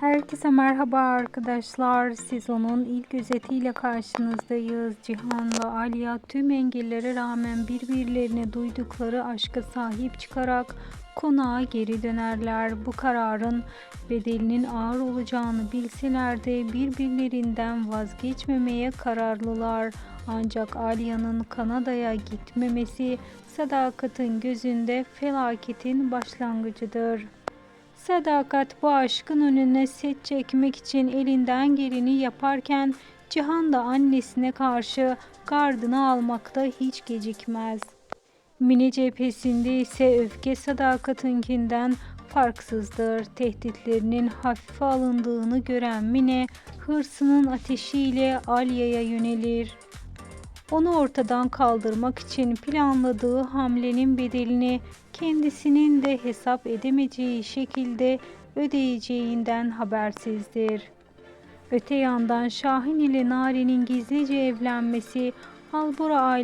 Herkese merhaba arkadaşlar. Sezonun ilk özetiyle karşınızdayız. Cihan'la Aliya tüm engellere rağmen birbirlerine duydukları aşka sahip çıkarak konağa geri dönerler. Bu kararın bedelinin ağır olacağını bilseler de birbirlerinden vazgeçmemeye kararlılar. Ancak Alya'nın Kanada'ya gitmemesi sadakatın gözünde felaketin başlangıcıdır. Sadakat bu aşkın önüne set çekmek için elinden geleni yaparken Cihan da annesine karşı gardını almakta hiç gecikmez. Mine cephesinde ise öfke sadakatinkinden farksızdır. Tehditlerinin hafife alındığını gören Mine hırsının ateşiyle Alya'ya yönelir. Onu ortadan kaldırmak için planladığı hamlenin bedelini kendisinin de hesap edemeyeceği şekilde ödeyeceğinden habersizdir. Öte yandan Şahin ile Nari'nin gizlice evlenmesi Albora aile